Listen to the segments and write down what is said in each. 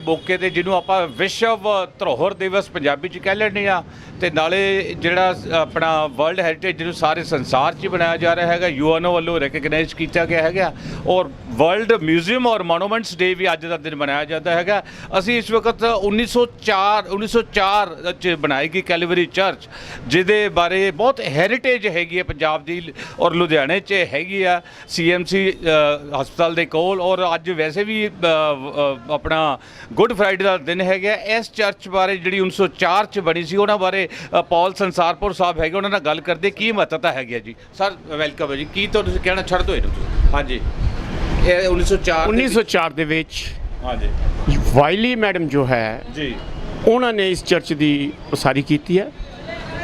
ਮੌਕੇ ਤੇ ਜਿਹਨੂੰ ਆਪਾਂ ਵਿਸ਼ਵ ਧਰੋਹਰ ਦਿਵਸ ਪੰਜਾਬੀ ਚ ਕਹਿ ਲੈਂਦੇ ਆ ਤੇ ਨਾਲੇ ਜਿਹੜਾ ਆਪਣਾ ਵਰਲਡ ਹੈਰੀਟੇਜ ਜਿਹਨੂੰ ਸਾਰੇ ਸੰਸਾਰ 'ਚ ਹੀ ਬਣਾਇਆ ਜਾ ਰਿਹਾ ਹੈਗਾ ਯੂਐਨਓ ਵੱਲੋਂ ਰੈਕਗਨਾਈਜ਼ ਕੀਤਾ ਗਿਆ ਹੈਗਾ, ਔਰ ਵਰਲਡ ਮਿਊਜ਼ੀਅਮ ਔਰ ਮੋਨੂਮੈਂਟਸ ਡੇ ਵੀ ਅੱਜ ਦਾ ਦਿਨ ਮਨਾਇਆ ਜਾਂਦਾ ਹੈਗਾ। ਅਸੀਂ ਇਸ ਵਕਤ 1904 1904 ਚ ਬਣਾਈ ਗਈ ਕੈਲਵਰੀ ਚਰਚ ਜਿਹਦੇ ਬਾਰੇ ਬਹੁਤ ਹੈਰੀਟੇਜ ਹੈਗੀ ਹੈ ਪੰਜਾਬ ਦੀ ਔਰ ਲੁਧਿਆਣੇ 'ਚ ਹੈਗੀ ਆ ਸੀਐਮਸੀ ਹਸਪਤਾਲ ਦੇ ਕੋਲ, ਔਰ ਅੱਜ ਵੈਸੇ ਵੀ ਆਪਣਾ ਗੁੱਡ ਫਰਾਈਡੇ ਦਾ ਦਿਨ ਹੈਗਾ। ਇਸ ਚਰਚ ਬਾਰੇ ਜਿਹੜੀ 1904 ਚ ਬਣੀ ਸੀ, ਉਹਨਾਂ ਬਾਰੇ ਪੌਲ ਸੰਸਾਰਪੁਰ ਸਾਹਿਬ ਹੈਗੇ ਉਹਨਾਂ ਨਾਲ ਗੱਲ ਕਰਦੇ ਕੀ ਮਹੱਤਤਾ ਹੈਗੀ ਹੈ ਜੀ? ਸਰ ਵੈਲਕਮ ਹੈ ਜੀ। ਕੀ ਤੁਹਾਨੂੰ ਕਹਿਣਾ ਛੱਡ ਦੋ ਇਹਨੂੰ ਤੁਸੀਂ। ਹਾਂਜੀ। ਇਹ 1904 ਦੇ- 1904 ਦੇ ਵਿੱਚ ਹਾਂਜੀ। ਵਾਈਲੀ ਮੈਡਮ ਜੋ ਹੈ ਜੀ। ਉਹਨਾਂ ਨੇ ਇਸ ਚਰਚ ਦੀ ਉਸਾਰੀ ਕੀਤੀ ਹੈ।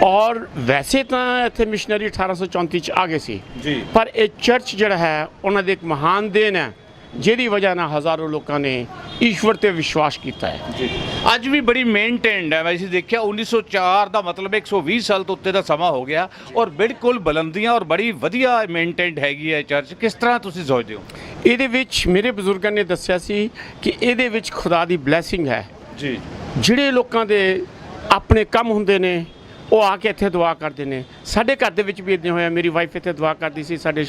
ਔਰ ਵੈਸੇ ਤਾਂ ਇੱਥੇ ਮਿਸ਼ਨਰੀ 1834 ਚ ਆ ਗਏ ਸੀ। ਜੀ। ਪਰ ਇਹ ਚਰਚ ਜਿਹੜਾ ਹੈ ਉਹਨਾਂ ਦੇ ਇੱਕ ਮਹਾਨ ਦੇਣ ਹੈ। ਜਿਹਦੀ ਵਜ੍ਹਾ ਨਾਲ ਹਜ਼ਾਰਾਂ ਲੋਕਾਂ ਨੇ ਈਸ਼ਵਰ ਤੇ ਵਿਸ਼ਵਾਸ ਕੀਤਾ ਹੈ। ਜੀ। ਅੱਜ ਵੀ ਬੜੀ ਮੇਨਟੇਨਡ ਹੈ। ਵੈਸੇ ਦੇਖਿਆ 1904 ਦਾ ਮਤਲਬ 120 ਸਾਲ ਤੋਂ ਉੱਤੇ ਦਾ ਸਮਾਂ ਹੋ ਗਿਆ ਔਰ ਬਿਲਕੁਲ ਬੁਲੰਦੀਆਂ ਔਰ ਬੜੀ ਵਧੀਆ ਮੇਨਟੇਨਡ ਹੈਗੀ ਹੈ ਚਰਚ। ਕਿਸ ਤਰ੍ਹਾਂ ਤੁਸੀਂ ਸੋਚਦੇ ਹੋ? ਇਹਦੇ ਵਿੱਚ ਮੇਰੇ ਬਜ਼ੁਰਗਾਂ ਨੇ ਦੱਸਿਆ ਸੀ ਕਿ ਇਹਦੇ ਵਿੱਚ ਖੁਦਾ ਦੀ ਬਲੇਸਿੰਗ ਹੈ। ਜੀ। ਜਿਹੜੇ ਲੋਕਾਂ ਦੇ ਆਪਣੇ ਕੰਮ ਹੁੰਦੇ ਨੇ ਉਹ ਆ ਕੇ ਇੱਥੇ ਦੁਆ ਕਰਦੇ ਨੇ। ਸਾਡੇ ਘਰ ਦੇ ਵਿੱਚ ਵੀ ਇਦਾਂ ਹੋਇਆ। ਮੇਰੀ ਵਾਈਫ ਇੱਥੇ ਦੁਆ ਕਰਦੀ ਸੀ। ਸਾਡੇ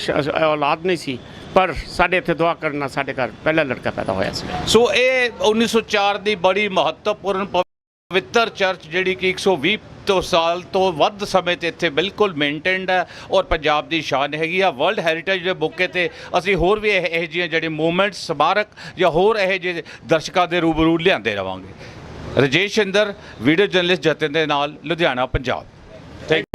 ਔਲਾਦ ਨਹੀਂ ਸੀ। ਪਰ ਸਾਡੇ ਇੱਥੇ ਦੁਆ ਕਰਨਾ ਸਾਡੇ ਘਰ ਪਹਿਲਾ ਲੜਕਾ ਪੈਦਾ ਹੋਇਆ ਸੀ। ਸੋ ਇਹ 1904 ਦੀ ਬੜੀ ਮਹੱਤਵਪੂਰਨ ਪਵਿੱਤਰ ਚਰਚ ਜਿਹੜੀ ਕਿ 120 ਤੋਂ ਸਾਲ ਤੋਂ ਵੱਧ ਸਮੇਂ ਤੇ ਇੱਥੇ ਬਿਲਕੁਲ ਮੇਨਟੇਨਡ ਹੈ ਔਰ ਪੰਜਾਬ ਦੀ ਸ਼ਾਨ ਹੈਗੀ ਆ। ਵਰਲਡ ਹੈਰੀਟੇਜ ਦੇ ਮੌਕੇ ਤੇ ਅਸੀਂ ਹੋਰ ਵੀ ਇਹ ਇਹ ਜਿਹੀਆਂ ਜਿਹੜੇ ਮੂਵਮੈਂਟਸ ਸਮਾਰਕ ਜਾਂ ਹੋਰ ਇਹ ਜਿਹੇ ਦਰਸ਼ਕਾਂ ਦੇ ਰੂਬਰੂ ਲਿਆਂਦੇ ਰਵਾਂਗੇ। ਰਜੇਸ਼ ਇੰਦਰ ਵੀਡੀਓ ਜਰਨਲਿਸਟ ਜਤਨ ਦੇ ਨਾਲ ਲੁਧਿਆਣਾ ਪੰਜਾਬ।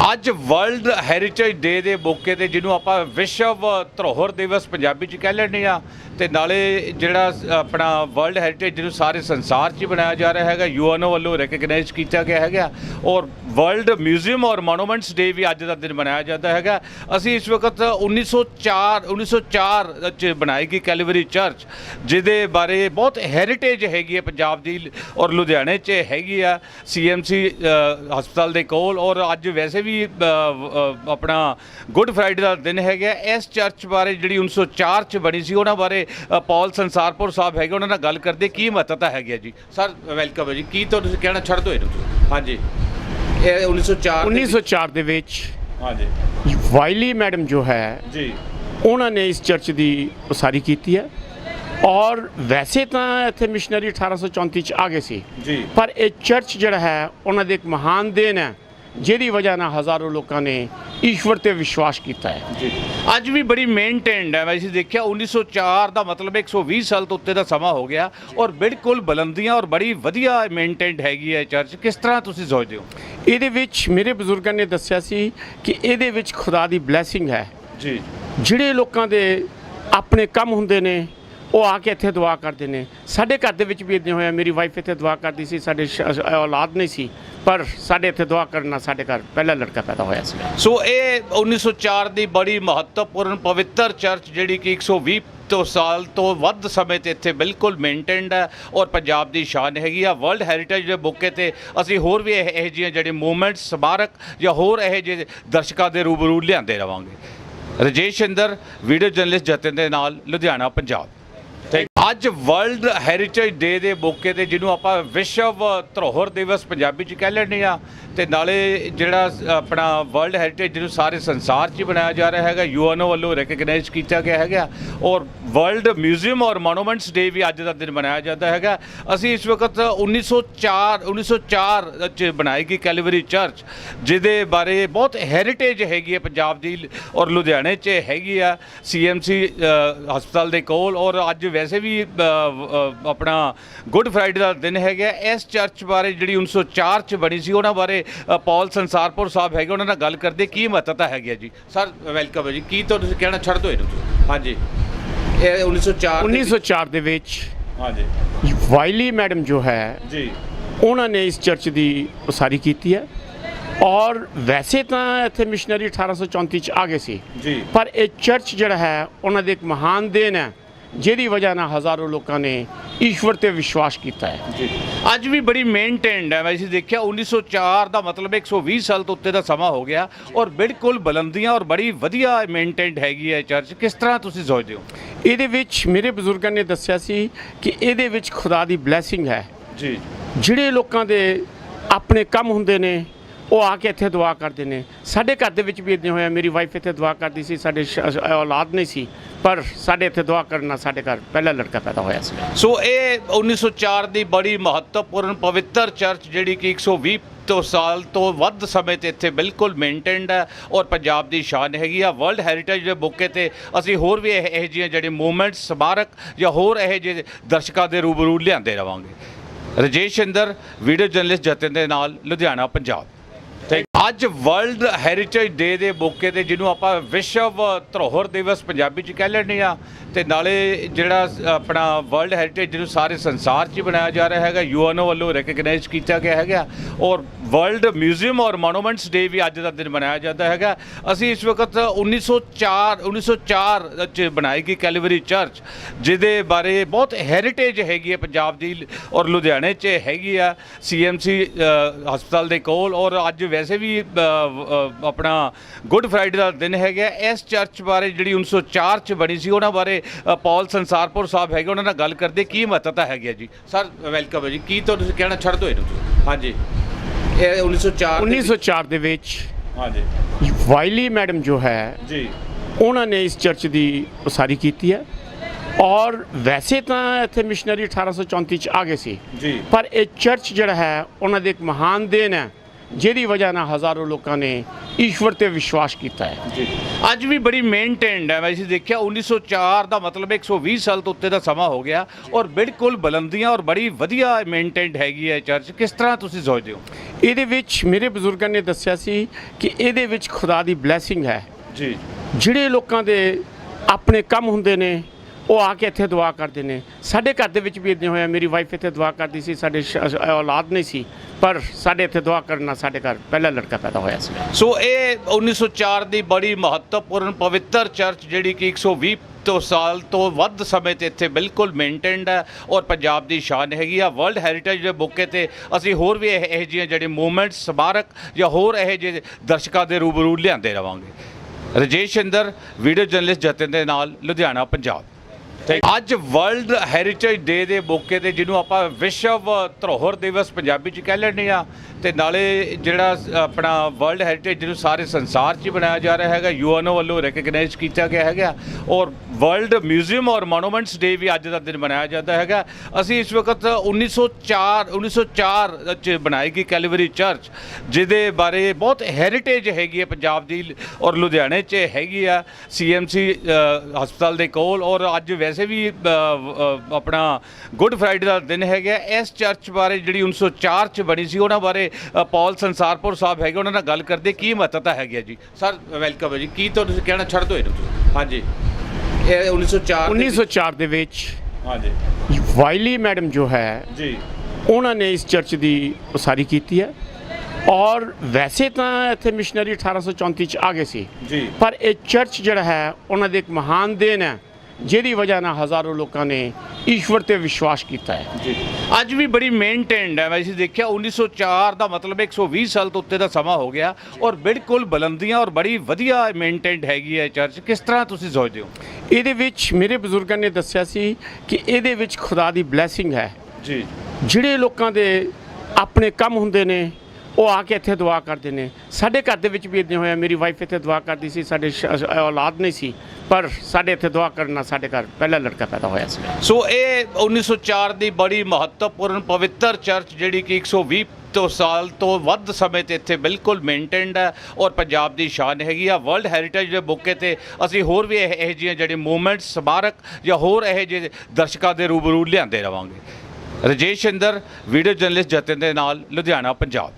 ਅੱਜ ਵਰਲਡ ਹੈਰੀਟੇਜ ਡੇ ਦੇ ਮੌਕੇ ਤੇ ਜਿਹਨੂੰ ਆਪਾਂ ਵਿਸ਼ਵ ਧਰੋਹਰ ਦਿਵਸ ਪੰਜਾਬੀ ਚ ਕਹਿ ਲੈਂਦੇ ਆ ਤੇ ਨਾਲੇ ਜਿਹੜਾ ਆਪਣਾ ਵਰਲਡ ਹੈਰੀਟੇਜ ਜਿਹਨੂੰ ਸਾਰੇ ਸੰਸਾਰ 'ਚ ਬਣਾਇਆ ਜਾ ਰਿਹਾ ਹੈਗਾ, ਯੂਐਨਓ ਵੱਲੋਂ ਰੈਕਗਨਾਈਜ਼ ਕੀਤਾ ਗਿਆ ਹੈਗਾ ਔਰ ਵਰਲਡ ਮਿਊਜ਼ੀਅਮ ਔਰ ਮੋਨੂਮੈਂਟਸ ਡੇ ਵੀ ਅੱਜ ਦਾ ਦਿਨ ਮਨਾਇਆ ਜਾਂਦਾ ਹੈਗਾ। ਅਸੀਂ ਇਸ ਵਕਤ 1904 1904 ਚ ਬਣਾਈ ਗਈ ਕੈਲਵਰੀ ਚਰਚ, ਜਿਹਦੇ ਬਾਰੇ ਬਹੁਤ ਹੈਰੀਟੇਜ ਹੈਗੀ ਹੈ ਪੰਜਾਬ ਦੀ ਔਰ ਲੁਧਿਆਣੇ 'ਚ ਹੈਗੀ ਆ ਸੀਐਮਸੀ ਹਸਪਤਾਲ ਦੇ ਕੋਲ ਔਰ ਅੱਜ ਵੈਸੇ ਵੀ ਅ, ਆਪਣਾ ਗੁੱਡ ਫਰਾਈਡੇ ਦਾ ਦਿਨ ਹੈਗਾ। ਇਸ ਚਰਚ ਬਾਰੇ ਜਿਹੜੀ 1904 ਚ ਬਣੀ ਸੀ ਉਹਨਾਂ ਬਾਰੇ ਪੌਲ ਸੰਸਾਰਪੁਰ ਸਾਹਿਬ ਹੈਗੇ ਉਹਨਾਂ ਨਾਲ ਗੱਲ ਕਰਦੇ। ਕੀ ਮਹੱਤਤਾ ਹੈਗੀ ਹੈ ਜੀ? ਸਰ ਵੈਲਕਮ ਹੈ ਜੀ। ਕੀ ਤੁਹਾਨੂੰ ਕਹਿਣਾ ਛੱਡ ਦੋ ਇਹਨੂੰ। ਹਾਂਜੀ। ਇਹ 1904 ਦੇ- 1904 ਦੇ ਵਿੱਚ ਹਾਂਜੀ। ਵਾਈਲੀ ਮੈਡਮ ਜੋ ਹੈ ਜੀ। ਉਹਨਾਂ ਨੇ ਇਸ ਚਰਚ ਦੀ ਉਸਾਰੀ ਕੀਤੀ ਹੈ। ਔਰ ਵੈਸੇ ਤਾਂ ਇੱਥੇ ਮਿਸ਼ਨਰੀ 1834 ਚ ਆ ਗਏ ਸੀ। ਜੀ। ਪਰ ਇਹ ਚਰਚ ਜਿਹੜਾ ਹੈ ਉਹਨਾਂ ਦੇ ਇੱਕ ਮਹਾਨ ਦੇਣ ਹੈ। ਜਿਹਦੀ ਵਜ੍ਹਾ ਨਾਲ ਹਜ਼ਾਰਾਂ ਲੋਕਾਂ ਨੇ ਈਸ਼ਵਰ ਤੇ ਵਿਸ਼ਵਾਸ ਕੀਤਾ ਹੈ। ਜੀ। ਅੱਜ ਵੀ ਬੜੀ ਮੇਨਟੇਨਡ ਹੈ ਵੈਸੇ ਦੇਖਿਆ 1904 ਦਾ ਮਤਲਬ 120 ਸਾਲ ਤੋਂ ਉੱਤੇ ਦਾ ਸਮਾਂ ਹੋ ਗਿਆ ਔਰ ਬਿਲਕੁਲ ਬੁਲੰਦੀਆਂ ਔਰ ਬੜੀ ਵਧੀਆ ਮੇਨਟੇਨਡ ਹੈਗੀ ਹੈ ਚਰਚ ਕਿਸ ਤਰ੍ਹਾਂ ਤੁਸੀਂ ਸੋਚਦੇ ਹੋ? ਇਹਦੇ ਵਿੱਚ ਮੇਰੇ ਬਜ਼ੁਰਗਾਂ ਨੇ ਦੱਸਿਆ ਸੀ ਕਿ ਇਹਦੇ ਵਿੱਚ ਖੁਦਾ ਦੀ ਬਲੇਸਿੰਗ ਹੈ। ਜੀ। ਜਿਹੜੇ ਲੋਕਾਂ ਦੇ ਆਪਣੇ ਕੰਮ ਹੁੰਦੇ ਨੇ ਉਹ ਆ ਕੇ ਇੱਥੇ ਦੁਆ ਕਰਦੇ ਨੇ। ਸਾਡੇ ਘਰ ਦੇ ਵਿੱਚ ਵੀ ਇਦਾਂ ਹੋਇਆ। ਮੇਰੀ ਵਾਈਫ ਇੱਥੇ ਦੁਆ ਕਰਦੀ ਸੀ ਸਾਡੇ ਔਲਾਦ ਨਹੀਂ ਸੀ। ਪਰ ਸਾਡੇ ਇੱਥੇ ਦੁਆ ਕਰਨਾ ਸਾਡੇ ਘਰ ਪਹਿਲਾ ਲੜਕਾ ਪੈਦਾ ਹੋਇਆ ਸੀ ਸੋ ਇਹ 1904 ਦੀ ਬੜੀ ਮਹੱਤਵਪੂਰਨ ਪਵਿੱਤਰ ਚਰਚ ਜਿਹੜੀ ਕਿ 120 ਤੋਂ ਸਾਲ ਤੋਂ ਵੱਧ ਸਮੇਂ ਤੇ ਇੱਥੇ ਬਿਲਕੁਲ ਮੇਨਟੇਨਡ ਹੈ ਔਰ ਪੰਜਾਬ ਦੀ ਸ਼ਾਨ ਹੈਗੀ ਆ। ਵਰਲਡ ਹੈਰੀਟੇਜ ਦੇ ਮੌਕੇ ਤੇ ਅਸੀਂ ਹੋਰ ਵੀ ਇਹ ਇਹ ਜਿਹੀਆਂ ਜਿਹੜੇ ਮੂਵਮੈਂਟਸ ਸਮਾਰਕ ਜਾਂ ਹੋਰ ਇਹ ਜਿਹੇ ਦਰਸ਼ਕਾਂ ਦੇ ਰੂਬਰੂ ਲਿਆਂਦੇ ਰਵਾਂਗੇ। ਰਜੇਸ਼ ਇੰਦਰ ਵੀਡੀਓ ਜਰਨਲਿਸਟ ਜਤਨ ਦੇ ਨਾਲ, ਲੁਧਿਆਣਾ, ਪੰਜਾਬ। ਅੱਜ ਵਰਲਡ ਹੈਰੀਟੇਜ ਡੇ ਦੇ ਮੌਕੇ ਤੇ ਜਿਹਨੂੰ ਆਪਾਂ ਵਿਸ਼ਵ ਧਰੋਹਰ ਦਿਵਸ ਪੰਜਾਬੀ ਚ ਕਹਿ ਲੈਂਦੇ ਆ ਤੇ ਨਾਲੇ ਜਿਹੜਾ ਆਪਣਾ ਵਰਲਡ ਹੈਰੀਟੇਜ ਜਿਹਨੂੰ ਸਾਰੇ ਸੰਸਾਰ 'ਚ ਹੀ ਬਣਾਇਆ ਜਾ ਰਿਹਾ ਹੈਗਾ, ਯੂਐਨਓ ਵੱਲੋਂ ਰੈਕਗਨਾਈਜ਼ ਕੀਤਾ ਗਿਆ ਹੈਗਾ ਔਰ ਵਰਲਡ ਮਿਊਜ਼ੀਅਮ ਔਰ ਮੋਨੂਮੈਂਟਸ ਡੇ ਵੀ ਅੱਜ ਦਾ ਦਿਨ ਮਨਾਇਆ ਜਾਂਦਾ ਹੈਗਾ। ਅਸੀਂ ਇਸ ਵਕਤ 1904 1904 ਚ ਬਣਾਈ ਗਈ ਕੈਲਵਰੀ ਚਰਚ ਜਿਹਦੇ ਬਾਰੇ ਬਹੁਤ ਹੈਰੀਟੇਜ ਹੈਗੀ ਹੈ ਪੰਜਾਬ ਦੀ ਔਰ ਲੁਧਿਆਣੇ 'ਚ ਹੈਗੀ ਆ ਸੀਐਮਸੀ ਹਸਪਤਾਲ ਦੇ ਕੋਲ ਔਰ ਅੱਜ ਵੈਸੇ ਵੀ ਆਪਣਾ ਗੁੱਡ ਫਰਾਈਡੇ ਦਾ ਦਿਨ ਹੈਗਾ। ਇਸ ਚਰਚ ਬਾਰੇ ਜਿਹੜੀ 1904 ਚ ਬਣੀ ਸੀ ਉਹਨਾਂ ਬਾਰੇ ਪੌਲ ਸੰਸਾਰਪੁਰ ਸਾਹਿਬ ਹੈਗੇ ਉਹਨਾਂ ਨਾਲ ਗੱਲ ਕਰਦੇ। ਕੀ ਮਹੱਤਤਾ ਹੈਗੀ ਹੈ ਜੀ? ਸਰ ਵੈਲਕਮ ਹੈ ਜੀ। ਕੀ ਤੁਹਾਨੂੰ ਕਹਿਣਾ ਛੱਡ ਦੋ ਇਹਨੂੰ। ਹਾਂਜੀ। ਇਹ 1904 ਦੇ- 1904 ਦੇ ਵਿੱਚ ਹਾਂਜੀ। ਵਾਈਲੀ ਮੈਡਮ ਜੋ ਹੈ ਜੀ। ਉਹਨਾਂ ਨੇ ਇਸ ਚਰਚ ਦੀ ਉਸਾਰੀ ਕੀਤੀ ਹੈ। ਔਰ ਵੈਸੇ ਤਾਂ ਇੱਥੇ ਮਿਸ਼ਨਰੀ 1834 ਚ ਆ ਗਏ ਸੀ। ਜੀ। ਪਰ ਇਹ ਚਰਚ ਜਿਹੜਾ ਹੈ ਉਹਨਾਂ ਦੇ ਇੱਕ ਮਹਾਨ ਦੇਣ ਹੈ। ਜਿਹਦੀ ਵਜ੍ਹਾ ਨਾਲ ਹਜ਼ਾਰਾਂ ਲੋਕਾਂ ਨੇ ਈਸ਼ਵਰ ਤੇ ਵਿਸ਼ਵਾਸ ਕੀਤਾ ਹੈ। ਜੀ। ਅੱਜ ਵੀ ਬੜੀ ਮੇਨਟੇਨਡ ਹੈ ਵੈਸੇ ਦੇਖਿਆ 1904 ਦਾ ਮਤਲਬ 120 ਸਾਲ ਤੋਂ ਉੱਤੇ ਦਾ ਸਮਾਂ ਹੋ ਗਿਆ ਔਰ ਬਿਲਕੁਲ ਬੁਲੰਦੀਆਂ ਔਰ ਬੜੀ ਵਧੀਆ ਮੇਨਟੇਨਡ ਹੈਗੀ ਹੈ ਚਰਚ। ਕਿਸ ਤਰ੍ਹਾਂ ਤੁਸੀਂ ਸੋਚਦੇ ਹੋ? ਇਹਦੇ ਵਿੱਚ ਮੇਰੇ ਬਜ਼ੁਰਗਾਂ ਨੇ ਦੱਸਿਆ ਸੀ ਕਿ ਇਹਦੇ ਵਿੱਚ ਖੁਦਾ ਦੀ ਬਲੇਸਿੰਗ ਹੈ। ਜੀ। ਜਿਹੜੇ ਲੋਕਾਂ ਦੇ ਆਪਣੇ ਕੰਮ ਹੁੰਦੇ ਨੇ ਉਹ ਆ ਕੇ ਇੱਥੇ ਦੁਆ ਕਰਦੇ ਨੇ। ਸਾਡੇ ਘਰ ਦੇ ਵਿੱਚ ਵੀ ਇਦਾਂ ਹੋਇਆ ਮੇਰੀ ਵਾਈਫ ਇੱਥੇ ਦੁਆ ਕਰਦੀ ਸੀ ਸਾਡੇ ਔਲਾਦ ਨਹੀਂ ਸੀ। ਪਰ ਸਾਡੇ ਇੱਥੇ ਦੁਆ ਕਰਨ ਨਾਲ ਸਾਡੇ ਘਰ ਪਹਿਲਾ ਲੜਕਾ ਪੈਦਾ ਹੋਇਆ ਸੀ। ਸੋ ਇਹ 1904 ਦੀ ਬੜੀ ਮਹੱਤਵਪੂਰਨ ਪਵਿੱਤਰ ਚਰਚ ਜਿਹੜੀ ਕਿ 120 ਤੋਂ ਸਾਲ ਤੋਂ ਵੱਧ ਸਮੇਂ ਤੇ ਇੱਥੇ ਬਿਲਕੁਲ ਮੇਨਟੇਨਡ ਹੈ ਔਰ ਪੰਜਾਬ ਦੀ ਸ਼ਾਨ ਹੈਗੀ ਆ। ਵਰਲਡ ਹੈਰੀਟੇਜ ਦੇ ਮੌਕੇ ਤੇ ਅਸੀਂ ਹੋਰ ਵੀ ਇਹ ਇਹ ਜਿਹੀਆਂ ਜਿਹੜੇ ਮੂਵਮੈਂਟਸ ਸਮਾਰਕ ਜਾਂ ਹੋਰ ਇਹ ਜਿਹੇ ਦਰਸ਼ਕਾਂ ਦੇ ਰੂਬਰੂ ਲਿਆਂਦੇ ਰਵਾਂਗੇ। ਰਜੇਸ਼ ਚੰਦਰ ਵੀਡੀਓ ਜਰਨਲਿਸਟ ਜਤਨ ਦੇ ਨਾਲ, ਲੁਧਿਆਣਾ, ਪੰਜਾਬ। ਅੱਜ ਵਰਲਡ ਹੈਰੀਟੇਜ ਡੇ ਦੇ ਮੌਕੇ ਤੇ ਜਿਹਨੂੰ ਆਪਾਂ ਵਿਸ਼ਵ ਧਰੋਹਰ ਦਿਵਸ ਪੰਜਾਬੀ ਚ ਕਹਿ ਲੈਂਦੇ ਆ ਤੇ ਨਾਲੇ ਜਿਹੜਾ ਆਪਣਾ ਵਰਲਡ ਹੈਰੀਟੇਜ ਜਿਹਨੂੰ ਸਾਰੇ ਸੰਸਾਰ 'ਚ ਹੀ ਬਣਾਇਆ ਜਾ ਰਿਹਾ ਹੈਗਾ ਯੂਐਨਓ ਵੱਲੋਂ ਰੈਕਗਨਾਈਜ਼ ਕੀਤਾ ਗਿਆ ਹੈਗਾ, ਔਰ ਵਰਲਡ ਮਿਊਜ਼ੀਅਮ ਔਰ ਮੋਨੂਮੈਂਟਸ ਡੇ ਵੀ ਅੱਜ ਦਾ ਦਿਨ ਮਨਾਇਆ ਜਾਂਦਾ ਹੈਗਾ। ਅਸੀਂ ਇਸ ਵਕਤ 1904 1904 ਚ ਬਣਾਈ ਗਈ ਕੈਲਵਰੀ ਚਰਚ ਜਿਹਦੇ ਬਾਰੇ ਬਹੁਤ ਹੈਰੀਟੇਜ ਹੈਗੀ ਹੈ ਪੰਜਾਬ ਦੀ ਔਰ ਲੁਧਿਆਣੇ 'ਚ ਹੈਗੀ ਆ ਸੀਐਮਸੀ ਹਸਪਤਾਲ ਦੇ ਕੋਲ, ਔਰ ਅੱਜ ਵੈਸੇ ਵੀ ਆਪਣਾ ਗੁੱਡ ਫਰਾਈਡੇ ਦਾ ਦਿਨ ਹੈਗਾ। ਇਸ ਚਰਚ ਬਾਰੇ ਜਿਹੜੀ 1904 ਚ ਬਣੀ ਸੀ, ਉਹਨਾਂ ਬਾਰੇ ਪੌਲ ਸੰਸਾਰਪੁਰ ਸਾਹਿਬ ਹੈਗੇ ਉਹਨਾਂ ਨਾਲ ਗੱਲ ਕਰਦੇ ਕੀ ਮਹੱਤਤਾ ਹੈਗੀ ਹੈ ਜੀ? ਸਰ ਵੈਲਕਮ ਹੈ ਜੀ। ਕੀ ਤੁਸੀਂ ਕਹਿਣਾ ਛੱਡ ਦਿਓ ਇਹਨੂੰ ਤੁਸੀਂ। ਹਾਂਜੀ। ਇਹ 1904 ਦੇ ਵਿੱਚ- 1904 ਦੇ ਵਿੱਚ ਹਾਂਜੀ। ਵਾਈਲੀ ਮੈਡਮ ਜੋ ਹੈ ਜੀ। ਉਹਨਾਂ ਨੇ ਇਸ ਚਰਚ ਦੀ ਉਸਾਰੀ ਕੀਤੀ ਹੈ। ਔਰ ਵੈਸੇ ਤਾਂ ਇੱਥੇ ਮਿਸ਼ਨਰੀ 1834 ਚ ਆ ਗਏ ਸੀ। ਜੀ। ਪਰ ਇਹ ਚਰਚ ਜਿਹੜਾ ਹੈ ਉਹਨਾਂ ਦੇ ਇੱਕ ਮਹਾਨ ਦੇਣ ਹੈ। ਜਿਹਦੀ ਵਜ੍ਹਾ ਨਾਲ ਹਜ਼ਾਰਾਂ ਲੋਕਾਂ ਨੇ ਈਸ਼ਵਰ ਤੇ ਵਿਸ਼ਵਾਸ ਕੀਤਾ ਹੈ। ਜੀ। ਅੱਜ ਵੀ ਬੜੀ ਮੇਨਟੇਨਡ ਹੈ। ਵੈਸੇ ਦੇਖਿਆ 1904 ਦਾ ਮਤਲਬ 120 ਸਾਲ ਤੋਂ ਉੱਤੇ ਦਾ ਸਮਾਂ ਹੋ ਗਿਆ ਔਰ ਬਿਲਕੁਲ ਬੁਲੰਦੀਆਂ ਔਰ ਬੜੀ ਵਧੀਆ ਮੇਨਟੇਨਡ ਹੈਗੀ ਹੈ ਚਰਚ ਕਿਸ ਤਰ੍ਹਾਂ ਤੁਸੀਂ ਸੋਚਦੇ ਹੋ? ਇਹਦੇ ਵਿੱਚ ਮੇਰੇ ਬਜ਼ੁਰਗਾਂ ਨੇ ਦੱਸਿਆ ਸੀ ਕਿ ਇਹਦੇ ਵਿੱਚ ਖੁਦਾ ਦੀ ਬਲੇਸਿੰਗ ਹੈ। ਜੀ। ਜਿਹੜੇ ਲੋਕਾਂ ਦੇ ਆਪਣੇ ਕੰਮ ਹੁੰਦੇ ਨੇ ਉਹ ਆ ਕੇ ਇੱਥੇ ਦੁਆ ਕਰਦੇ ਨੇ। ਸਾਡੇ ਘਰ ਦੇ ਵਿੱਚ ਵੀ ਇਦਾਂ ਹੋਇਆ। ਮੇਰੀ ਵਾਈਫ ਇੱਥੇ ਦੁਆ ਕਰਦੀ ਸੀ। ਸਾਡੇ ਔਲਾਦ ਨਹੀਂ ਸੀ। ਪਰ ਸਾਡੇ ਇੱਥੇ ਦੁਆ ਕਰਨਾ ਸਾਡੇ ਘਰ ਪਹਿਲਾ ਲੜਕਾ ਪੈਦਾ ਹੋਇਆ ਸੀ। ਸੋ ਇਹ 1904 ਦੀ ਬੜੀ ਮਹੱਤਵਪੂਰਨ ਪਵਿੱਤਰ ਚਰਚ ਜਿਹੜੀ ਕਿ 120 ਤੋਂ ਸਾਲ ਤੋਂ ਵੱਧ ਸਮੇਂ ਤੇ ਇੱਥੇ ਬਿਲਕੁਲ ਮੇਨਟੇਨਡ ਹੈ ਔਰ ਪੰਜਾਬ ਦੀ ਸ਼ਾਨ ਹੈਗੀ ਆ। ਵਰਲਡ ਹੈਰੀਟੇਜ ਦੇ ਮੌਕੇ ਤੇ ਅਸੀਂ ਹੋਰ ਵੀ ਇਹ ਇਹ ਜਿਹੀਆਂ ਜਿਹੜੇ ਮੂਵਮੈਂਟਸ ਸਮਾਰਕ ਜਾਂ ਹੋਰ ਇਹ ਜਿਹੇ ਦਰਸ਼ਕਾਂ ਦੇ ਰੂਬਰੂ ਲਿਆਂਦੇ ਰਵਾਂਗੇ। ਰਜੇਸ਼ ਇੰਦਰ ਵੀਡੀਓ ਜਰਨਲਿਸਟ ਜਤਨ ਦੇ ਨਾਲ, ਲੁਧਿਆਣਾ, ਪੰਜਾਬ। ਅੱਜ ਵਰਲਡ ਹੈਰੀਟੇਜ ਡੇ ਦੇ ਮੌਕੇ ਤੇ ਜਿਹਨੂੰ ਆਪਾਂ ਵਿਸ਼ਵ ਧਰੋਹਰ ਦਿਵਸ ਪੰਜਾਬੀ ਚ ਕਹਿ ਲੈਂਦੇ ਆ ਤੇ ਨਾਲੇ ਜਿਹੜਾ ਆਪਣਾ ਵਰਲਡ ਹੈਰੀਟੇਜ ਜਿਹਨੂੰ ਸਾਰੇ ਸੰਸਾਰ 'ਚ ਹੀ ਬਣਾਇਆ ਜਾ ਰਿਹਾ ਹੈਗਾ, ਯੂਐਨਓ ਵੱਲੋਂ ਰੈਕਗਨਾਈਜ਼ ਕੀਤਾ ਗਿਆ ਹੈਗਾ ਔਰ ਵਰਲਡ ਮਿਊਜ਼ੀਅਮ ਔਰ ਮੋਨੂਮੈਂਟਸ ਡੇ ਵੀ ਅੱਜ ਦਾ ਦਿਨ ਮਨਾਇਆ ਜਾਂਦਾ ਹੈਗਾ। ਅਸੀਂ ਇਸ ਵਕਤ 1904 1904 ਚ ਬਣਾਈ ਗਈ ਕੈਲਵਰੀ ਚਰਚ ਜਿਹਦੇ ਬਾਰੇ ਬਹੁਤ ਹੈਰੀਟੇਜ ਹੈਗੀ ਹੈ ਪੰਜਾਬ ਦੀ ਔਰ ਲੁਧਿਆਣੇ 'ਚ ਹੈਗੀ ਆ ਸੀਐਮਸੀ ਹਸਪਤਾਲ ਦੇ ਕੋਲ ਔਰ ਅੱਜ ਵੈਸੇ ਵੀ ਆਪਣਾ ਗੁੱਡ ਫਰਾਈਡੇ ਦਾ ਦਿਨ ਹੈਗਾ ਇਸ ਚਰਚ ਬਾਰੇ ਜਿਹੜੀ 1904 ਚ ਬਣੀ ਸੀ ਉਹਨਾਂ ਬਾਰੇ ਪੌਲ ਸੰਸਾਰਪੁਰ ਸਾਹਿਬ ਹੈਗੇ ਉਹਨਾਂ ਨਾਲ ਗੱਲ ਕਰਦੇ ਕੀ ਮਹੱਤਤਾ ਹੈਗੀ ਹੈ ਜੀ? ਸਰ ਵੈਲਕਮ ਹੈ ਜੀ। ਕੀ ਤੁਹਾਨੂੰ ਤੁਸੀਂ ਕਹਿਣਾ ਛੱਡ ਦਿਓ ਇਹਨੂੰ। ਹਾਂਜੀ। ਇਹ 1904 ਦੇ ਵਿੱਚ- 1904 ਦੇ ਵਿੱਚ ਹਾਂਜੀ। ਵਾਈਲੀ ਮੈਡਮ ਜੋ ਹੈ ਜੀ। ਉਹਨਾਂ ਨੇ ਇਸ ਚਰਚ ਦੀ ਉਸਾਰੀ ਕੀਤੀ ਹੈ। ਔਰ ਵੈਸੇ ਤਾਂ ਇੱਥੇ ਮਿਸ਼ਨਰੀ 1834 ਚ ਆ ਗਏ ਸੀ। ਜੀ। ਪਰ ਇਹ ਚਰਚ ਜਿਹੜਾ ਹੈ ਉਹਨਾਂ ਦੇ ਇੱਕ ਮਹਾਨ ਦੇਣ ਹੈ। ਜਿਹਦੀ ਵਜ੍ਹਾ ਨਾਲ ਹਜ਼ਾਰਾਂ ਲੋਕਾਂ ਨੇ ਈਸ਼ਵਰ ਤੇ ਵਿਸ਼ਵਾਸ ਕੀਤਾ ਹੈ। ਜੀ। ਅੱਜ ਵੀ ਬੜੀ ਮੇਨਟੇਨਡ ਹੈ। ਵੈਸੇ ਦੇਖਿਆ 1904 ਦਾ ਮਤਲਬ 120 ਸਾਲ ਤੋਂ ਉੱਤੇ ਦਾ ਸਮਾਂ ਹੋ ਗਿਆ ਔਰ ਬਿਲਕੁਲ ਬੁਲੰਦੀਆਂ ਔਰ ਬੜੀ ਵਧੀਆ ਮੇਨਟੇਨਡ ਹੈਗੀ ਹੈ ਚਰਚ ਕਿਸ ਤਰ੍ਹਾਂ ਤੁਸੀਂ ਸੋਚਦੇ ਹੋ? ਇਹਦੇ ਵਿੱਚ ਮੇਰੇ ਬਜ਼ੁਰਗਾਂ ਨੇ ਦੱਸਿਆ ਸੀ ਕਿ ਇਹਦੇ ਵਿੱਚ ਖੁਦਾ ਦੀ ਬਲੇਸਿੰਗ ਹੈ। ਜੀ। ਜਿਹੜੇ ਲੋਕਾਂ ਦੇ ਆਪਣੇ ਕੰਮ ਹੁੰਦੇ ਨੇ ਉਹ ਆ ਕੇ ਇੱਥੇ ਦੁਆ ਕਰਦੇ ਨੇ। ਸਾਡੇ ਘਰ ਦੇ ਵਿੱਚ ਵੀ ਇਦਾਂ ਹੋਇਆ। ਮੇਰੀ ਵਾਈਫ ਇੱਥੇ ਦੁਆ ਕਰਦੀ ਸੀ। ਸਾਡੇ ਸ਼- ਔਲਾਦ ਨਹੀਂ ਸੀ। ਪਰ ਸਾਡੇ ਇੱਥੇ ਦੁਆ ਕਰਨਾ ਸਾਡੇ ਘਰ ਪਹਿਲਾ ਲੜਕਾ ਪੈਦਾ ਹੋਇਆ ਸੀ। ਸੋ ਇਹ 1904 ਦੀ ਬੜੀ ਮਹੱਤਵਪੂਰਨ ਪਵਿੱਤਰ ਚਰਚ ਜਿਹੜੀ ਕਿ 120 ਤੋਂ ਸਾਲ ਤੋਂ ਵੱਧ ਸਮੇਂ ਤੇ ਇੱਥੇ ਬਿਲਕੁਲ ਮੇਨਟੇਨਡ ਹੈ ਔਰ ਪੰਜਾਬ ਦੀ ਸ਼ਾਨ ਹੈਗੀ ਆ। ਵਰਲਡ ਹੈਰੀਟੇਜ ਦੇ ਮੌਕੇ ਤੇ ਅਸੀਂ ਹੋਰ ਵੀ ਇਹ ਇਹ ਜਿਹੀਆਂ ਜਿਹੜੇ ਮੂਵਮੈਂਟਸ ਸਮਾਰਕ ਜਾਂ ਹੋਰ ਇਹ ਜਿਹੇ ਦਰਸ਼ਕਾਂ ਦੇ ਰੂਬਰੂ ਲਿਆਂਦੇ ਰਵਾਂਗੇ। ਰਜੇਸ਼ ਇੰਦਰ ਵੀਡੀਓ ਜਰਨਲਿਸਟ ਜਤਨ ਦੇ ਨਾਲ, ਲੁਧਿਆਣਾ, ਪੰਜਾਬ।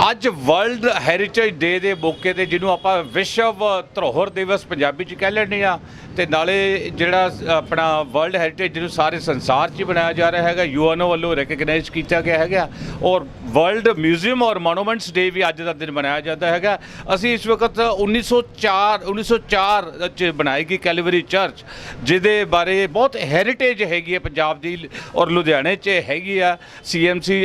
ਅੱਜ ਵਰਲਡ ਹੈਰੀਟੇਜ ਡੇ ਦੇ ਮੌਕੇ ਤੇ ਜਿਹਨੂੰ ਆਪਾਂ ਵਿਸ਼ਵ ਧਰੋਹਰ ਦਿਵਸ ਪੰਜਾਬੀ ਚ ਕਹਿ ਲੈਂਦੇ ਆ ਤੇ ਨਾਲੇ ਜਿਹੜਾ ਆਪਣਾ ਵਰਲਡ ਹੈਰੀਟੇਜ ਜਿਹਨੂੰ ਸਾਰੇ ਸੰਸਾਰ 'ਚ ਹੀ ਬਣਾਇਆ ਜਾ ਰਿਹਾ ਹੈਗਾ, ਯੂਐਨਓ ਵੱਲੋਂ ਰੈਕਗਨਾਈਜ਼ ਕੀਤਾ ਗਿਆ ਹੈਗਾ ਔਰ ਵਰਲਡ ਮਿਊਜ਼ੀਅਮ ਔਰ ਮੋਨੂਮੈਂਟਸ ਡੇ ਵੀ ਅੱਜ ਦਾ ਦਿਨ ਮਨਾਇਆ ਜਾਂਦਾ ਹੈਗਾ। ਅਸੀਂ ਇਸ ਵਕਤ 1904 1904 ਚ ਬਣਾਈ ਗਈ ਕੈਲਵਰੀ ਚਰਚ, ਜਿਹਦੇ ਬਾਰੇ ਬਹੁਤ ਹੈਰੀਟੇਜ ਹੈਗੀ ਹੈ ਪੰਜਾਬ ਦੀ ਔਰ ਲੁਧਿਆਣੇ 'ਚ ਹੈਗੀ ਆ ਸੀਐਮਸੀ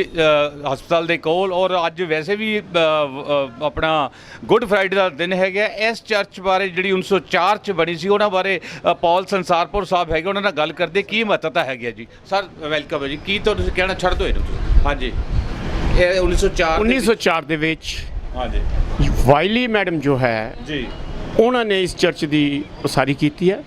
ਹਸਪਤਾਲ ਦੇ ਕੋਲ ਔਰ ਅੱਜ ਵੈਸੇ ਵੀ ਅ, ਆਪਣਾ ਗੁੱਡ ਫਰਾਈਡੇ ਦਾ ਦਿਨ ਹੈਗਾ। ਇਸ ਚਰਚ ਬਾਰੇ ਜਿਹੜੀ 1904 ਚ ਬਣੀ ਸੀ ਉਹਨਾਂ ਬਾਰੇ ਪੌਲ ਸੰਸਾਰਪੁਰ ਸਾਹਿਬ ਹੈਗੇ ਉਹਨਾਂ ਨਾਲ ਗੱਲ ਕਰਦੇ। ਕੀ ਮਹੱਤਤਾ ਹੈਗੀ ਹੈ ਜੀ? ਸਰ ਵੈਲਕਮ ਹੈ ਜੀ। ਕੀ ਤੋਂ ਤੁਸੀਂ ਕਹਿਣਾ ਛੱਡ ਦੋ ਇਹਨੂੰ। ਹਾਂਜੀ। ਇਹ 1904 ਦੇ ਵਿੱਚ- 1904 ਦੇ ਵਿੱਚ ਹਾਂਜੀ। ਵਾਈਲੀ ਮੈਡਮ ਜੋ ਹੈ ਜੀ। ਉਹਨਾਂ ਨੇ ਇਸ ਚਰਚ ਦੀ ਉਸਾਰੀ ਕੀਤੀ ਹੈ।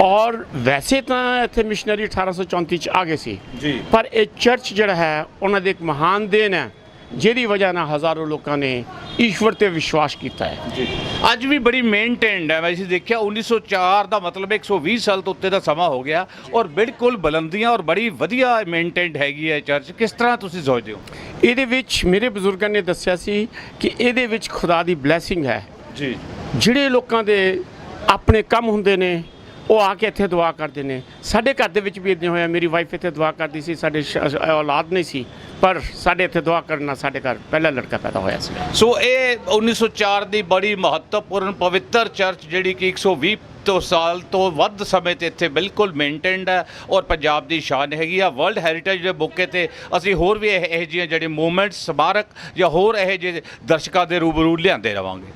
ਔਰ ਵੈਸੇ ਤਾਂ ਇੱਥੇ ਮਿਸ਼ਨਰੀ 1834 ਚ ਆ ਗਏ ਸੀ। ਜੀ। ਪਰ ਇਹ ਚਰਚ ਜਿਹੜਾ ਹੈ ਉਹਨਾਂ ਦੇ ਇੱਕ ਮਹਾਨ ਦੇਨ ਹੈ। ਜਿਹਦੀ ਵਜ੍ਹਾ ਨਾਲ ਹਜ਼ਾਰਾਂ ਲੋਕਾਂ ਨੇ ਈਸ਼ਵਰ ਤੇ ਵਿਸ਼ਵਾਸ ਕੀਤਾ ਹੈ। ਜੀ। ਅੱਜ ਵੀ ਬੜੀ ਮੇਨਟੇਨਡ ਹੈ ਵੈਸੇ ਦੇਖਿਆ 1904 ਦਾ ਮਤਲਬ 120 ਸਾਲ ਤੋਂ ਉੱਤੇ ਦਾ ਸਮਾਂ ਹੋ ਗਿਆ ਔਰ ਬਿਲਕੁਲ ਬੁਲੰਦੀਆਂ ਔਰ ਬੜੀ ਵਧੀਆ ਮੇਨਟੇਨਡ ਹੈਗੀ ਹੈ ਚਰਚ ਕਿਸ ਤਰ੍ਹਾਂ ਤੁਸੀਂ ਸੋਚਦੇ ਹੋ? ਇਹਦੇ ਵਿੱਚ ਮੇਰੇ ਬਜ਼ੁਰਗਾਂ ਨੇ ਦੱਸਿਆ ਸੀ ਕਿ ਇਹਦੇ ਵਿੱਚ ਖੁਦਾ ਦੀ ਬਲੇਸਿੰਗ ਹੈ। ਜੀ। ਜਿਹੜੇ ਲੋਕਾਂ ਦੇ ਆਪਣੇ ਕੰਮ ਹੁੰਦੇ ਨੇ ਉਹ ਆ ਕੇ ਇੱਥੇ ਦੁਆ ਕਰਦੇ ਨੇ। ਸਾਡੇ ਘਰ ਦੇ ਵਿੱਚ ਵੀ ਇਦਾਂ ਹੋਇਆ। ਮੇਰੀ ਵਾਈਫ ਇੱਥੇ ਦੁਆ ਕਰਦੀ ਸੀ ਸਾਡੇ ਔਲਾਦ ਨਹੀਂ ਸੀ। ਪਰ ਸਾਡੇ ਇੱਥੇ ਦੁਆ ਕਰਨਾ ਸਾਡੇ ਘਰ ਪਹਿਲਾ ਲੜਕਾ ਪੈਦਾ ਹੋਇਆ ਸੀ। ਸੋ ਇਹ 1904 ਦੀ ਬੜੀ ਮਹੱਤਵਪੂਰਨ ਪਵਿੱਤਰ ਚਰਚ ਜਿਹੜੀ ਕਿ 120 ਤੋਂ ਸਾਲ ਤੋਂ ਵੱਧ ਸਮੇਂ ਤੇ ਇੱਥੇ ਬਿਲਕੁਲ ਮੇਨਟੇਨਡ ਹੈ ਔਰ ਪੰਜਾਬ ਦੀ ਸ਼ਾਨ ਹੈਗੀ ਆ। ਵਰਲਡ ਹੈਰੀਟੇਜ ਦੇ ਮੌਕੇ ਤੇ ਅਸੀਂ ਹੋਰ ਵੀ ਇਹ ਜਿਹੀਆਂ ਜਿਹੜੇ ਮੂਵਮੈਂਟਸ ਸਮਾਰਕ ਜਾਂ ਹੋਰ ਇਹ ਜਿਹੇ ਦਰਸ਼ਕਾਂ ਦੇ ਰੂਬਰੂ ਲਿਆਂਦੇ ਰਵਾਂਗੇ।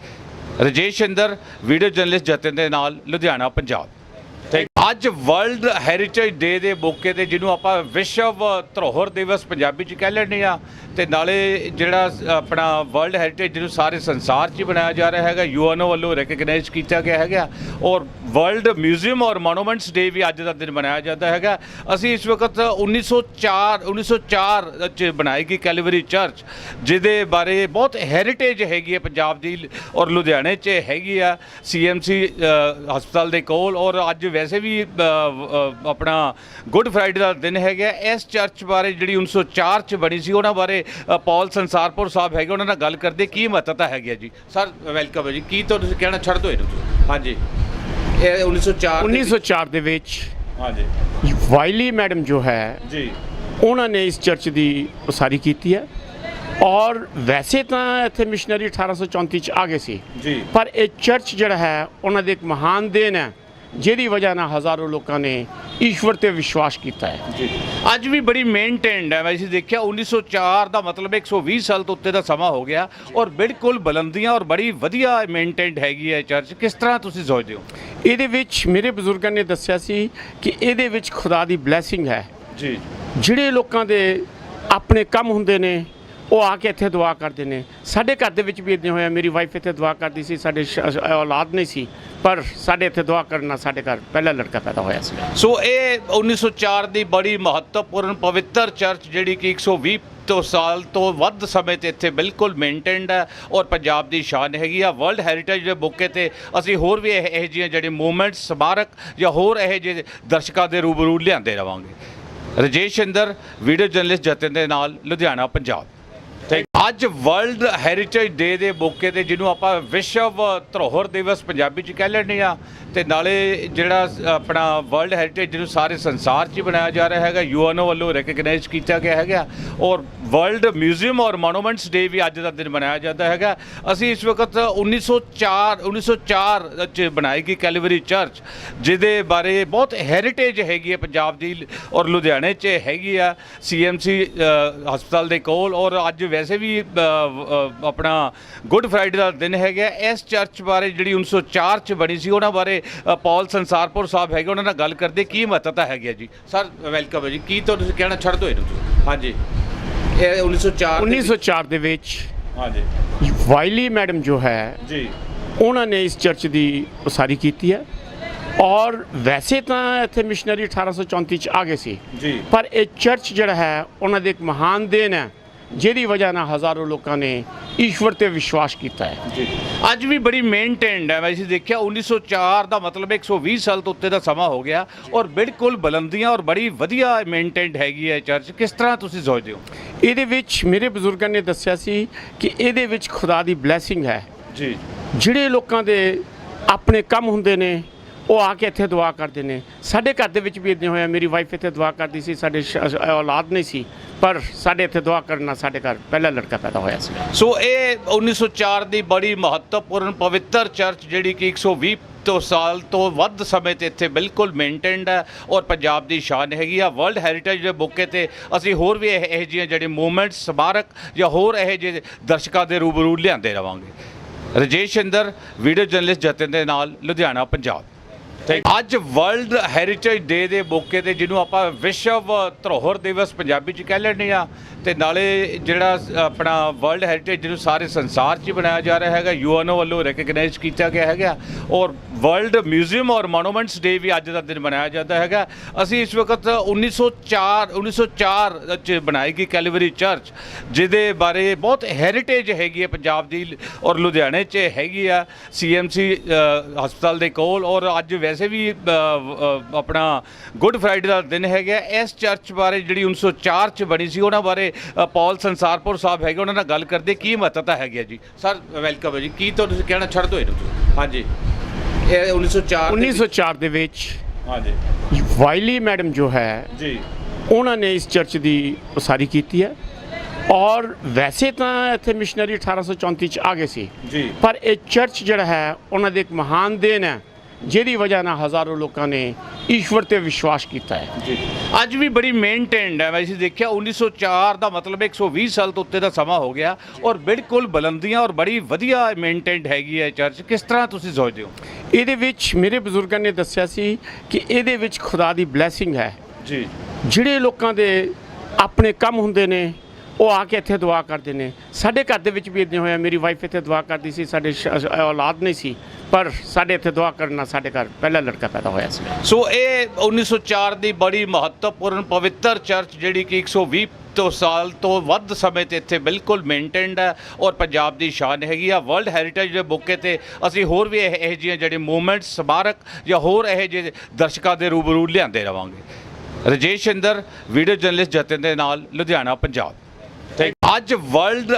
ਰਜੇਸ਼ ਇੰਦਰ ਵੀਡੀਓ ਜਰਨਲਿਸਟ ਜਤਨ ਦੇ ਨਾਲ, ਲੁਧਿਆਣਾ, ਪੰਜਾਬ। ਅੱਜ ਵਰਲਡ ਹੈਰੀਟੇਜ ਡੇ ਦੇ ਮੌਕੇ ਤੇ, ਜਿਹਨੂੰ ਆਪਾਂ ਵਿਸ਼ਵ ਧਰੋਹਰ ਦਿਵਸ ਪੰਜਾਬੀ ਚ ਕਹਿ ਲੈਂਦੇ ਆ ਤੇ ਨਾਲੇ ਜਿਹੜਾ ਆਪਣਾ ਵਰਲਡ ਹੈਰੀਟੇਜ ਜਿਹਨੂੰ ਸਾਰੇ ਸੰਸਾਰ 'ਚ ਹੀ ਬਣਾਇਆ ਜਾ ਰਿਹਾ ਹੈਗਾ, ਯੂਐਨਓ ਵੱਲੋਂ ਰੈਕਗਨਾਈਜ਼ ਕੀਤਾ ਗਿਆ ਹੈਗਾ ਔਰ ਵਰਲਡ ਮਿਊਜ਼ੀਅਮ ਔਰ ਮੋਨੂਮੈਂਟਸ ਡੇ ਵੀ ਅੱਜ ਦਾ ਦਿਨ ਮਨਾਇਆ ਜਾਂਦਾ ਹੈਗਾ। ਅਸੀਂ ਇਸ ਵਕਤ 1904 1904 ਚ ਬਣਾਈ ਗਈ ਕੈਲਵਰੀ ਚਰਚ ਜਿਹਦੇ ਬਾਰੇ ਬਹੁਤ ਹੈਰੀਟੇਜ ਹੈਗੀ ਹੈ ਪੰਜਾਬ ਦੀ ਔਰ ਲੁਧਿਆਣੇ 'ਚ ਹੈਗੀ ਆ ਸੀਐਮਸੀ ਹਸਪਤਾਲ ਦੇ ਕੋਲ ਔਰ ਅੱਜ ਵੈਸੇ ਵੀ ਆਪਣਾ ਗੁੱਡ ਫਰਾਈਡੇ ਦਾ ਦਿਨ ਹੈਗਾ। ਇਸ ਚਰਚ ਬਾਰੇ ਜਿਹੜੀ 1904 ਚ ਬਣੀ ਸੀ, ਉਹਨਾਂ ਬਾਰੇ ਪੌਲ ਸੰਸਾਰਪੁਰ ਸਾਹਿਬ ਹੈਗੇ ਉਹਨਾਂ ਨਾਲ ਗੱਲ ਕਰਦੇ ਕੀ ਮਹੱਤਤਾ ਹੈਗੀ ਹੈ ਜੀ? ਸਰ ਵੈਲਕਮ ਹੈ ਜੀ। ਕੀ ਤੋਂ ਤੁਸੀਂ ਕਹਿਣਾ ਛੱਡ ਦੋ ਇਹਨੂੰ। ਤੁਸੀਂ। ਹਾਂਜੀ। ਇਹ 1904 ਦੇ ਵਿੱਚ- 1904 ਦੇ ਵਿੱਚ ਹਾਂਜੀ। ਵਾਈਲੀ ਮੈਡਮ ਜੋ ਹੈ ਜੀ। ਉਹਨਾਂ ਨੇ ਇਸ ਚਰਚ ਦੀ ਉਸਾਰੀ ਕੀਤੀ ਹੈ। ਔਰ ਵੈਸੇ ਤਾਂ ਇੱਥੇ ਮਿਸ਼ਨਰੀ 1834 ਚ ਆ ਗਏ ਸੀ। ਜੀ। ਪਰ ਇਹ ਚਰਚ ਜਿਹੜਾ ਹੈ ਉਹਨਾਂ ਦੇ ਇੱਕ ਮਹਾਨ ਦੇਨ ਹੈ। ਜਿਹਦੀ ਵਜ੍ਹਾ ਨਾਲ ਹਜ਼ਾਰਾਂ ਲੋਕਾਂ ਨੇ ਈਸ਼ਵਰ ਤੇ ਵਿਸ਼ਵਾਸ ਕੀਤਾ ਹੈ। ਜੀ। ਅੱਜ ਵੀ ਬੜੀ ਮੇਨਟੇਨਡ ਹੈ। ਵੈਸੇ ਦੇਖਿਆ 1904 ਦਾ ਮਤਲਬ 120 ਸਾਲ ਤੋਂ ਉੱਤੇ ਦਾ ਸਮਾਂ ਹੋ ਗਿਆ ਔਰ ਬਿਲਕੁਲ ਬੁਲੰਦੀਆਂ ਔਰ ਬੜੀ ਵਧੀਆ ਮੇਨਟੇਨਡ ਹੈਗੀ ਹੈ ਚਰਚ ਕਿਸ ਤਰ੍ਹਾਂ ਤੁਸੀਂ ਸੋਚਦੇ ਹੋ? ਇਹਦੇ ਵਿੱਚ ਮੇਰੇ ਬਜ਼ੁਰਗਾਂ ਨੇ ਦੱਸਿਆ ਸੀ ਕਿ ਇਹਦੇ ਵਿੱਚ ਖੁਦਾ ਦੀ ਬਲੇਸਿੰਗ ਹੈ। ਜੀ। ਜਿਹੜੇ ਲੋਕਾਂ ਦੇ ਆਪਣੇ ਕੰਮ ਹੁੰਦੇ ਨੇ ਉਹ ਆ ਕੇ ਇੱਥੇ ਦੁਆ ਕਰਦੇ ਨੇ। ਸਾਡੇ ਘਰ ਦੇ ਵਿੱਚ ਵੀ ਇਦਾਂ ਹੋਇਆ। ਮੇਰੀ ਵਾਈਫ ਇੱਥੇ ਦੁਆ ਕਰਦੀ ਸੀ। ਸਾਡੇ ਸ਼- ਔਲਾਦ ਨਹੀਂ ਸੀ। ਪਰ ਸਾਡੇ ਇੱਥੇ ਦੁਆ ਕਰਨਾ ਸਾਡੇ ਘਰ ਪਹਿਲਾ ਲੜਕਾ ਪੈਦਾ ਹੋਇਆ ਸੀ। ਸੋ ਇਹ 1904 ਦੀ ਬੜੀ ਮਹੱਤਵਪੂਰਨ ਪਵਿੱਤਰ ਚਰਚ ਜਿਹੜੀ ਕਿ 120 ਤੋਂ ਸਾਲ ਤੋਂ ਵੱਧ ਸਮੇਂ ਤੇ ਇੱਥੇ ਬਿਲਕੁਲ ਮੇਨਟੇਨਡ ਹੈ ਔਰ ਪੰਜਾਬ ਦੀ ਸ਼ਾਨ ਹੈਗੀ ਆ। ਵਰਲਡ ਹੈਰੀਟੇਜ ਦੇ ਮੌਕੇ ਤੇ ਅਸੀਂ ਹੋਰ ਵੀ ਇਹ ਇਹ ਜਿਹੀਆਂ ਜਿਹੜੇ ਮੂਵਮੈਂਟਸ ਸਮਾਰਕ ਜਾਂ ਹੋਰ ਇਹ ਜਿਹੇ ਦਰਸ਼ਕਾਂ ਦੇ ਰੂਬਰੂ ਲਿਆਂਦੇ ਰਵਾਂਗੇ। ਰਜੇਸ਼ ਅੰਦਰ ਵੀਡੀਓ ਜਰਨਲਿਸਟ ਜਤਨ ਦੇ ਨਾਲ, ਲੁਧਿਆਣਾ, ਪੰਜਾਬ। ਅੱਜ ਵਰਲਡ ਹੈਰੀਟੇਜ ਡੇ ਦੇ ਮੌਕੇ ਤੇ ਜਿਹਨੂੰ ਆਪਾਂ ਵਿਸ਼ਵ ਧਰੋਹਰ ਦਿਵਸ ਪੰਜਾਬੀ ਚ ਕਹਿ ਲੈਂਦੇ ਆ ਤੇ ਨਾਲੇ ਜਿਹੜਾ ਆਪਣਾ ਵਰਲਡ ਹੈਰੀਟੇਜ ਜਿਹਨੂੰ ਸਾਰੇ ਸੰਸਾਰ 'ਚ ਹੀ ਬਣਾਇਆ ਜਾ ਰਿਹਾ ਹੈਗਾ, ਯੂਐਨਓ ਵੱਲੋਂ ਰੈਕਗਨਾਈਜ਼ ਕੀਤਾ ਗਿਆ ਹੈਗਾ ਔਰ ਵਰਲਡ ਮਿਊਜ਼ੀਅਮ ਔਰ ਮੋਨੂਮੈਂਟਸ ਡੇ ਵੀ ਅੱਜ ਦਾ ਦਿਨ ਮਨਾਇਆ ਜਾਂਦਾ ਹੈਗਾ। ਅਸੀਂ ਇਸ ਵਕਤ 1904 1904 ਚ ਬਣਾਈ ਗਈ ਕੈਲਵਰੀ ਚਰਚ ਜਿਹਦੇ ਬਾਰੇ ਬਹੁਤ ਹੈਰੀਟੇਜ ਹੈਗੀ ਹੈ ਪੰਜਾਬ ਦੀ ਔਰ ਲੁਧਿਆਣੇ 'ਚ ਹੈਗੀ ਆ ਸੀਐਮਸੀ ਹਸਪਤਾਲ ਦੇ ਕੋਲ ਔਰ ਅੱਜ ਵੈਸੇ ਵੀ ਆਪਣਾ ਗੁੱਡ ਫਰਾਈਡੇ ਦਾ ਦਿਨ ਹੈਗਾ। ਇਸ ਚਰਚ ਬਾਰੇ ਜਿਹੜੀ 1904 ਚ ਬਣੀ ਸੀ ਉਹਨਾਂ ਬਾਰੇ ਪੌਲ ਸੰਸਾਰਪੁਰ ਸਾਹਿਬ ਹੈਗੇ ਉਹਨਾਂ ਨਾਲ ਗੱਲ ਕਰਦੇ। ਕੀ ਮਹੱਤਤਾ ਹੈਗੀ ਹੈ ਜੀ? ਸਰ ਵੈਲਕਮ ਹੈ ਜੀ। ਕੀ ਤੁਸੀਂ ਕਹਿਣਾ ਛੱਡ ਦੋ ਇਹਨੂੰ ਤੁਸੀਂ। ਹਾਂਜੀ। ਇਹ 1904 ਦੇ ਵਿੱਚ- 1904 ਦੇ ਵਿੱਚ ਹਾਂਜੀ। ਵਾਈਲੀ ਮੈਡਮ ਜੋ ਹੈ ਜੀ। ਉਹਨਾਂ ਨੇ ਇਸ ਚਰਚ ਦੀ ਉਸਾਰੀ ਕੀਤੀ ਹੈ। ਔਰ ਵੈਸੇ ਤਾਂ ਇੱਥੇ ਮਿਸ਼ਨਰੀ 1834 ਚ ਆ ਗਏ ਸੀ। ਜੀ। ਪਰ ਇਹ ਚਰਚ ਜਿਹੜਾ ਹੈ ਉਹਨਾਂ ਦੇ ਇੱਕ ਮਹਾਨ ਦੇਨ ਹੈ। ਜਿਹਦੀ ਵਜ੍ਹਾ ਨਾਲ ਹਜ਼ਾਰਾਂ ਲੋਕਾਂ ਨੇ ਈਸ਼ਵਰ ਤੇ ਵਿਸ਼ਵਾਸ ਕੀਤਾ ਹੈ। ਜੀ। ਅੱਜ ਵੀ ਬੜੀ ਮੇਨਟੇਨਡ ਹੈ ਵੈਸੇ ਦੇਖਿਆ 1904 ਦਾ ਮਤਲਬ 120 ਸਾਲ ਤੋਂ ਉੱਤੇ ਦਾ ਸਮਾਂ ਹੋ ਗਿਆ ਔਰ ਬਿਲਕੁਲ ਬੁਲੰਦੀਆਂ ਔਰ ਬੜੀ ਵਧੀਆ ਮੇਨਟੇਨਡ ਹੈਗੀ ਹੈ ਚਰਚ ਕਿਸ ਤਰ੍ਹਾਂ ਤੁਸੀਂ ਸੋਚਦੇ ਹੋ? ਇਹਦੇ ਵਿੱਚ ਮੇਰੇ ਬਜ਼ੁਰਗਾਂ ਨੇ ਦੱਸਿਆ ਸੀ ਕਿ ਇਹਦੇ ਵਿੱਚ ਖੁਦਾ ਦੀ ਬਲੇਸਿੰਗ ਹੈ। ਜੀ। ਜਿਹੜੇ ਲੋਕਾਂ ਦੇ ਆਪਣੇ ਕੰਮ ਹੁੰਦੇ ਨੇ ਉਹ ਆ ਕੇ ਇੱਥੇ ਦੁਆ ਕਰਦੇ ਨੇ। ਸਾਡੇ ਘਰ ਦੇ ਵਿੱਚ ਵੀ ਇਦਾਂ ਹੋਇਆ। ਮੇਰੀ ਵਾਈਫ ਇੱਥੇ ਦੁਆ ਕਰਦੀ ਸੀ। ਸਾਡੇ ਸ਼- ਔਲਾਦ ਨਹੀਂ ਸੀ। ਪਰ ਸਾਡੇ ਇੱਥੇ ਦੁਆ ਕਰਨਾ ਸਾਡੇ ਘਰ ਪਹਿਲਾ ਲੜਕਾ ਪੈਦਾ ਹੋਇਆ ਸੀ। ਸੋ ਇਹ 1904 ਦੀ ਬੜੀ ਮਹੱਤਵਪੂਰਨ ਪਵਿੱਤਰ ਚਰਚ ਜਿਹੜੀ ਕਿ 120 ਤੋਂ ਸਾਲ ਤੋਂ ਵੱਧ ਸਮੇਂ ਤੇ ਇੱਥੇ ਬਿਲਕੁਲ ਮੇਨਟੇਨਡ ਹੈ ਔਰ ਪੰਜਾਬ ਦੀ ਸ਼ਾਨ ਹੈਗੀ ਆ। ਵਰਲਡ ਹੈਰੀਟੇਜ ਦੇ ਮੌਕੇ ਤੇ ਅਸੀਂ ਹੋਰ ਵੀ ਇਹ ਇਹ ਜਿਹੀਆਂ ਜਿਹੜੇ ਮੂਵਮੈਂਟਸ ਸਮਾਰਕ ਜਾਂ ਹੋਰ ਇਹ ਜਿਹੇ ਦਰਸ਼ਕਾਂ ਦੇ ਰੂਬਰੂ ਲਿਆਂਦੇ ਰਵਾਂਗੇ। ਰਜੇਸ਼ ਚੰਦਰ ਵੀਡੀਓ ਜਰਨਲਿਸਟ ਜਤਨ ਦੇ ਨਾਲ, ਲੁਧਿਆਣਾ, ਪੰਜਾਬ। ਅੱਜ ਵਰਲਡ ਹੈਰੀਟੇਜ ਡੇ ਦੇ ਮੌਕੇ ਤੇ ਜਿਹਨੂੰ ਆਪਾਂ ਵਿਸ਼ਵ ਧਰੋਹਰ ਦਿਵਸ ਪੰਜਾਬੀ ਚ ਕਹਿ ਲੈਂਦੇ ਆ ਤੇ ਨਾਲੇ ਜਿਹੜਾ ਆਪਣਾ ਵਰਲਡ ਹੈਰੀਟੇਜ ਜਿਹਨੂੰ ਸਾਰੇ ਸੰਸਾਰ 'ਚ ਹੀ ਬਣਾਇਆ ਜਾ ਰਿਹਾ ਹੈਗਾ, ਯੂਐਨਓ ਵੱਲੋਂ ਰੈਕਗਨਾਈਜ਼ ਕੀਤਾ ਗਿਆ ਹੈਗਾ ਔਰ ਵਰਲਡ ਮਿਊਜ਼ੀਅਮ ਔਰ ਮੋਨੂਮੈਂਟਸ ਡੇ ਵੀ ਅੱਜ ਦਾ ਦਿਨ ਮਨਾਇਆ ਜਾਂਦਾ ਹੈਗਾ। ਅਸੀਂ ਇਸ ਵਕਤ 1904 1904 ਚ ਬਣਾਈ ਗਈ ਕੈਲੀਵਰੀ ਚਰਚ ਜਿਹਦੇ ਬਾਰੇ ਬਹੁਤ ਹੈਰੀਟੇਜ ਹੈਗੀ ਹੈ ਪੰਜਾਬ ਦੀ ਔਰ ਲੁਧਿਆਣੇ 'ਚ ਹੈਗੀ ਆ ਸੀਐਮਸੀ ਹਸਪਤਾਲ ਦੇ ਕੋਲ ਔਰ ਅੱਜ ਵੈਸੇ ਵੀ ਆਪਣਾ ਗੁੱਡ ਫਰਾਈਡੇ ਦਾ ਦਿਨ ਹੈਗਾ। ਇਸ ਚਰਚ ਬਾਰੇ ਜਿਹੜੀ 1904 ਚ ਬਣੀ ਸੀ ਉਹਨਾਂ ਬਾਰੇ ਪੌਲ ਸੰਸਾਰਪੁਰ ਸਾਹਿਬ ਹੈਗੇ ਉਹਨਾਂ ਨਾਲ ਗੱਲ ਕਰਦੇ। ਕੀ ਮਹੱਤਤਾ ਹੈਗੀ ਹੈ ਜੀ? ਸਰ ਵੈਲਕਮ ਹੈ ਜੀ। ਕੀ ਤੁਹਾਨੂੰ ਤੁਸੀਂ ਕਹਿਣਾ ਛੱਡ ਦਿਓ ਇਹਨੂੰ ਹਾਂਜੀ। ਇਹ 1904 ਦੇ ਵਿੱਚ- 1904 ਦੇ ਵਿੱਚ ਹਾਂਜੀ। ਵਾਈਲੀ ਮੈਡਮ ਜੋ ਹੈ ਜੀ। ਉਹਨਾਂ ਨੇ ਇਸ ਚਰਚ ਦੀ ਉਸਾਰੀ ਕੀਤੀ ਹੈ। ਔਰ ਵੈਸੇ ਤਾਂ ਇੱਥੇ ਮਿਸ਼ਨਰੀ 1834 ਚ ਆ ਗਏ ਸੀ। ਜੀ। ਪਰ ਇਹ ਚਰਚ ਜਿਹੜਾ ਹੈ ਉਹਨਾਂ ਦੇ ਇੱਕ ਮਹਾਨ ਦੇਨ ਹੈ। ਜਿਹਦੀ ਵਜ੍ਹਾ ਨਾਲ ਹਜ਼ਾਰਾਂ ਲੋਕਾਂ ਨੇ ਈਸ਼ਵਰ ਤੇ ਵਿਸ਼ਵਾਸ ਕੀਤਾ ਹੈ। ਜੀ। ਅੱਜ ਵੀ ਬੜੀ ਮੇਨਟੇਨਡ ਹੈ ਵੈਸੇ ਦੇਖਿਆ 1904 ਦਾ ਮਤਲਬ 120 ਸਾਲ ਤੋਂ ਉੱਤੇ ਦਾ ਸਮਾਂ ਹੋ ਗਿਆ ਔਰ ਬਿਲਕੁਲ ਬੁਲੰਦੀਆਂ ਔਰ ਬੜੀ ਵਧੀਆ ਮੇਨਟੇਨਡ ਹੈਗੀ ਹੈ ਚਰਚ ਕਿਸ ਤਰ੍ਹਾਂ ਤੁਸੀਂ ਸੋਚਦੇ ਹੋ? ਇਹਦੇ ਵਿੱਚ ਮੇਰੇ ਬਜ਼ੁਰਗਾਂ ਨੇ ਦੱਸਿਆ ਸੀ ਕਿ ਇਹਦੇ ਵਿੱਚ ਖੁਦਾ ਦੀ ਬਲੇਸਿੰਗ ਹੈ। ਜੀ। ਜਿਹੜੇ ਲੋਕਾਂ ਦੇ ਆਪਣੇ ਕੰਮ ਹੁੰਦੇ ਨੇ ਉਹ ਆ ਕੇ ਇੱਥੇ ਦੁਆ ਕਰਦੇ ਨੇ। ਸਾਡੇ ਘਰ ਦੇ ਵਿੱਚ ਵੀ ਇਦਾਂ ਹੋਇਆ। ਮੇਰੀ ਵਾਈਫ ਇੱਥੇ ਦੁਆ ਕਰਦੀ ਸੀ ਸਾਡੇ ਔਲਾਦ ਨਹੀਂ ਸੀ। ਪਰ ਸਾਡੇ ਇੱਥੇ ਦੁਆ ਕਰਨਾ ਸਾਡੇ ਘਰ ਪਹਿਲਾ ਲੜਕਾ ਪੈਦਾ ਹੋਇਆ ਸੀ। ਸੋ ਇਹ 1904 ਦੀ ਬੜੀ ਮਹੱਤਵਪੂਰਨ ਪਵਿੱਤਰ ਚਰਚ ਜਿਹੜੀ ਕਿ 120 ਤੋਂ ਸਾਲ ਤੋਂ ਵੱਧ ਸਮੇਂ ਤੇ ਇੱਥੇ ਬਿਲਕੁਲ ਮੇਨਟੇਨਡ ਹੈ ਔਰ ਪੰਜਾਬ ਦੀ ਸ਼ਾਨ ਹੈਗੀ ਆ। ਵਰਲਡ ਹੈਰੀਟੇਜ ਦੇ ਮੌਕੇ ਤੇ ਅਸੀਂ ਹੋਰ ਵੀ ਇਹ ਇਹ ਜਿਹੀਆਂ ਜਿਹੜੇ ਮੂਵਮੈਂਟਸ ਸਮਾਰਕ ਜਾਂ ਹੋਰ ਇਹ ਜਿਹੇ ਦਰਸ਼ਕਾਂ ਦੇ ਰੂਬਰੂ ਲਿਆਂਦੇ ਰਵਾਂਗੇ। ਰਜੇਸ਼ ਚੰਦਰ ਵੀਡੀਓ ਜਰਨਲਿਸਟ ਜਤਨ ਦੇ ਨਾਲ ਲੁਧਿਆਣਾ ਪੰਜਾਬ। ਅੱਜ ਵਰਲਡ